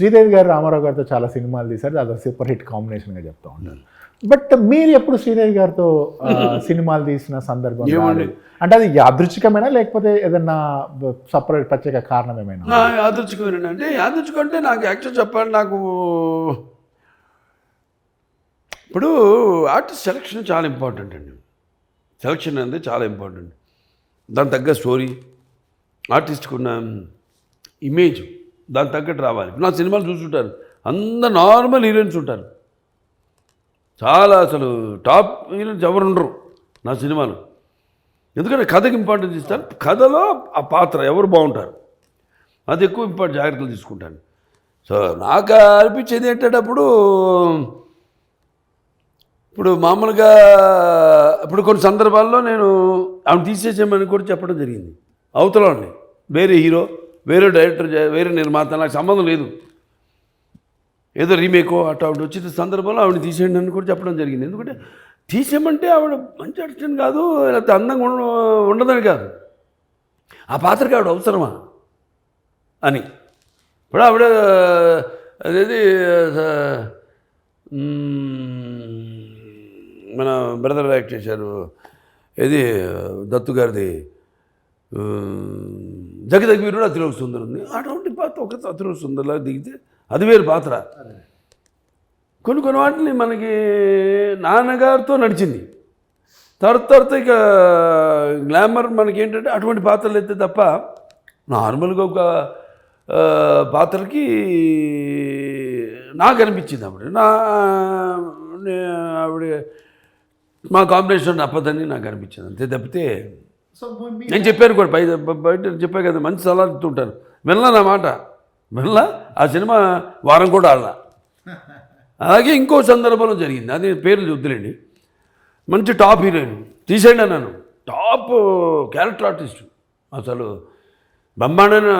శ్రీదేవి గారు రామారావు గారితో చాలా సినిమాలు తీశారు. అది సూపర్ హిట్ కాంబినేషన్గా చెప్తా ఉంటారు బట్ మీరు ఎప్పుడు శ్రీదేవి గారితో సినిమాలు తీసిన సందర్భం? అంటే అది యాదృచ్ఛికమేనా లేకపోతే ఏదన్నా సపరేట్ ప్రత్యేక కారణం ఏమైనా యాదృచ్ఛికమైన అంటే యాదృచ్ఛికం అంటే నాకు యాక్చువల్ చెప్పాలి నాకు ఇప్పుడు ఆర్టిస్ట్ సెలక్షన్ చాలా ఇంపార్టెంట్ అండి. సెలక్షన్ అనేది చాలా ఇంపార్టెంట్ దాని తగ్గ స్టోరీ ఆర్టిస్ట్కి ఉన్న ఇమేజ్ దాని తగ్గట్టు రావాలి. నా సినిమాలు చూస్తుంటారు. అందరు నార్మల్ హీరోయిన్స్ ఉంటారు. చాలా అసలు టాప్ హీరోయిన్స్ ఎవరు ఉండరు నా సినిమాలు. ఎందుకంటే కథకి ఇంపార్టెన్స్ ఇస్తాను కథలో ఆ పాత్ర ఎవరు బాగుంటారు? అది ఎక్కువ ఇంపార్టెంట్ జాగ్రత్తలు తీసుకుంటాను. సో నాకు అనిపించేది ఏంటంటే అప్పుడు ఇప్పుడు మామూలుగా ఇప్పుడు కొన్ని సందర్భాల్లో నేను ఆమె తీసేసేయమని కూడా చెప్పడం జరిగింది. అవతలని వేరే హీరో. వేరే డైరెక్టర్ వేరే నిర్మాత నాకు సంబంధం లేదు. ఏదో రీమేకో అటు ఆవిడ వచ్చిన సందర్భంలో ఆవిడ తీసేయండి అని కూడా చెప్పడం జరిగింది. ఎందుకంటే తీసేయమంటే ఆవిడ మంచి ఆర్టిస్ట్ కాదు లేకపోతే అందంగా ఉండదని కాదు. ఆ పాత్రకి ఆవిడ అవసరమా? అని. ఇప్పుడు ఆవిడ అదేది మన బ్రదర్ యాక్ట్ చేశారు. ఇది దత్తు గారిది జగదగ్వీరుడు అతిలోక సుందరం ఉంది అటువంటి పాత్ర ఒక అతిలోక సుందరులాగా దిగితే అది వేరు పాత్ర. కొన్ని కొన్ని వాటిని మనకి నాన్నగారితో నడిచింది. తర్వాత తర్వాత ఇక గ్లామర్ మనకి ఏంటంటే అటువంటి పాత్రలు అయితే తప్ప నార్మల్గా ఒక పాత్రకి నాకు అనిపించింది అప్పుడు. నా ఆవిడ మా కాంబినేషన్ అప్పదని నాకు అనిపించింది. అంతే తప్పితే నేను చెప్పాను కూడా బయట బయట చెప్పా కదా మంచి సలహా ఇస్తుంటాను వినలా నా మాట వినలా ఆ సినిమా వారం కూడా ఆడలా అలాగే ఇంకో సందర్భంలో జరిగింది అది పేర్లు వద్దులేండి మంచి టాప్ హీరోయిన్ తీసేయండి అన్నాను టాప్ క్యారెక్టర్ ఆర్టిస్ట్ అసలు బ్రహ్మాండమైన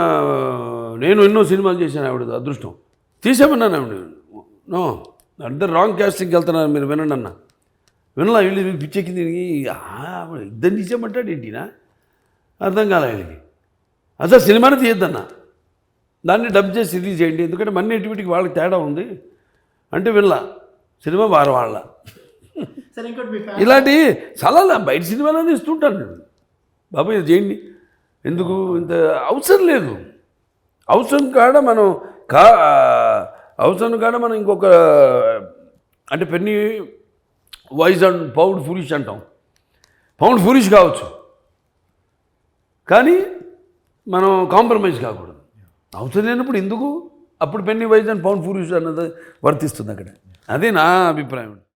నేను ఎన్నో సినిమాలు చేశాను ఆవిడ అదృష్టం తీసేమన్నాను ఆవిడ నో అందరు రాంగ్ క్యాస్టింగ్కి వెళ్తున్నారు మీరు వినండి అన్న వినలా వీళ్ళు పిచ్చెక్కింది ఇద్దరు తీసేయమంటాడు ఏంటినా అర్థం కాలే వీళ్ళకి అసలు సినిమాని తీయద్దన్న. దాన్ని డబ్ చేసి రిలీజ్ చేయండి. ఎందుకంటే మన నెటివిటీకి వాళ్ళకి తేడా ఉంది. అంటే వినలా సినిమా వారు వాళ్ళ. ఇలాంటి సలహాలు బయట సినిమాలని ఇస్తుంటాను నేను బాబు ఇది చేయండి. ఎందుకు ఇంత అవసరం లేదు. అవసరం కాడ మనం కా అవసరం కాడ మనం ఇంకొక అంటే penny wise and pound foolish అంటాం. పౌండ్ ఫులిష్ కావచ్చు. కానీ మనం కాంప్రమైజ్ కాకూడదు. అవసరం లేనప్పుడు ఎందుకు? అప్పుడు penny wise and pound foolish అన్నది వర్తిస్తుంది అక్కడ. అదే నా అభిప్రాయం.